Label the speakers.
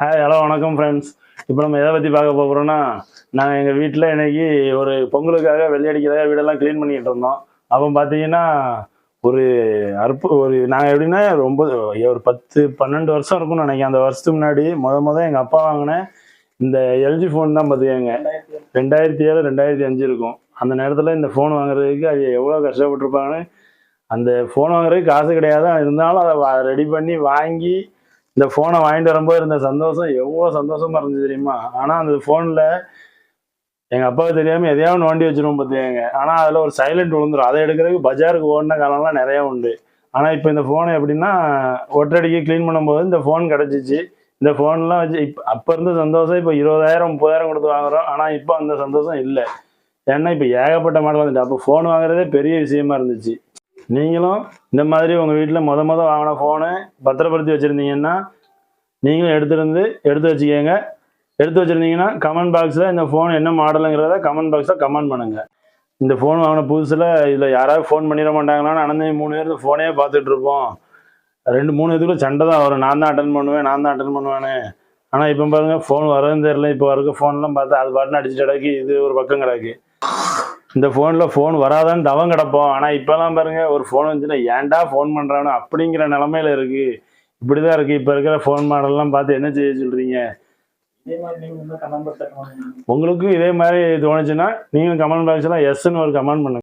Speaker 1: Hi hello வணக்கம் friends இப்போ நம்ம எதை பற்றி பார்க்க போகிறோம்னா நாங்கள் எங்கள் வீட்டில் இன்னைக்கு ஒரு பொங்கலுக்காக வெள்ளையடிக்கிறதாக வீடெல்லாம் க்ளீன் பண்ணிகிட்டு இருந்தோம். அப்போ பார்த்தீங்கன்னா ஒரு அற்பு ஒரு நாங்கள் எப்படின்னா ரொம்ப ஒரு பத்து பன்னெண்டு வருஷம் இருக்கும்னு நினைக்கிறேன். அந்த வருஷத்துக்கு முன்னாடி முத முத எங்கள் அப்பா வாங்கினேன் இந்த எல்ஜி ஃபோன் தான் பார்த்துக்கோங்க ரெண்டாயிரத்தி ஏழு ரெண்டாயிரத்தி அஞ்சு இருக்கும். அந்த நேரத்தில் இந்த ஃபோன் வாங்குறதுக்கு அது எவ்வளோ கஷ்டப்பட்டிருப்பாங்கன்னு அந்த ஃபோன் வாங்குறதுக்கு காசு கிடையாது. இருந்தாலும் அதை ரெடி பண்ணி வாங்கி இந்த ஃபோனை வாங்கிட்டு வரும்போது இருந்த சந்தோஷம் எவ்வளோ சந்தோஷமா இருந்துச்சு தெரியுமா? ஆனால் அந்த ஃபோனில் எங்கள் அப்பாவுக்கு தெரியாமல் எதையாவது நோண்டி வச்சிருவோம் பார்த்துக்கங்க ஆனால் அதில் ஒரு சைலண்ட் விழுந்துரும். அதை எடுக்கிறதுக்கு பஜாருக்கு ஓடின காலம்லாம் நிறையா உண்டு. ஆனால் இப்போ இந்த ஃபோனை எப்படின்னா ஒற்றடிக்கு க்ளீன் பண்ணும்போது இந்த ஃபோன் கிடச்சிச்சு. இந்த ஃபோன்லாம் வச்சு இப்போ அப்போ இருந்த சந்தோஷம் இப்போ இருபதாயிரம் முப்பதாயிரம் கொடுத்து வாங்குறோம். ஆனால் இப்போ அந்த சந்தோஷம் இல்லை. ஏன்னா இப்போ ஏகப்பட்ட மாடல் வந்துட்டு. அப்போ ஃபோன் வாங்குறதே பெரிய விஷயமா இருந்துச்சு. நீங்களும் இந்த மாதிரி உங்கள் வீட்டில் மொத மொதல் வாங்கின ஃபோனை பத்திரப்படுத்தி வச்சுருந்தீங்கன்னா நீங்களும் எடுத்துருந்து எடுத்து வச்சுக்கோங்க. எடுத்து வச்சுருந்தீங்கன்னா கமெண்ட் பாக்ஸில் இந்த ஃபோன் என்ன மாடலுங்கிறத கமெண்ட் பாக்ஸில் கமெண்ட் பண்ணுங்கள் இந்த ஃபோன் வாங்கின புதுசில் இதில் யாராவது ஃபோன் பண்ணிட மாட்டாங்களான்னு அனந்தி மூணு பேர் ஃபோனே பார்த்துட்ருப்போம் ரெண்டு மூணு இதுக்குள்ள சண்டை தான் வரும். நான் தான் அட்டன் பண்ணுவேன் நான் தான் அட்டன் பண்ணுவேன்னு. ஆனால் இப்போ பாருங்கள் ஃபோன் வரதுன்னு தெரியல. இப்போ இருக்க ஃபோன்லாம் பார்த்தா அது பாட்டுன்னு அடிச்சுட்டு கிடக்கு. இது ஒரு பக்கம் கிடக்கு. இந்த ஃபோனில் ஃபோன் வராதான்னு தவம் கிடப்போம் ஆனால் இப்போலாம் பாருங்க ஒரு ஃபோன் வந்துச்சுன்னா ஏன்டா ஃபோன் பண்ணுறானோ அப்படிங்கிற நிலமையில இருக்கு. இப்படி தான் இருக்குது இப்போ இருக்கிற ஃபோன் மாடல்லாம் பார்த்து என்ன செய்ய சொல்கிறீங்க உங்களுக்கும் இதே மாதிரி தோணுச்சுன்னா நீங்களும் கமெண்ட் பாக்ஸில் எஸ்ன்னு ஒரு கமெண்ட் பண்ணுங்க.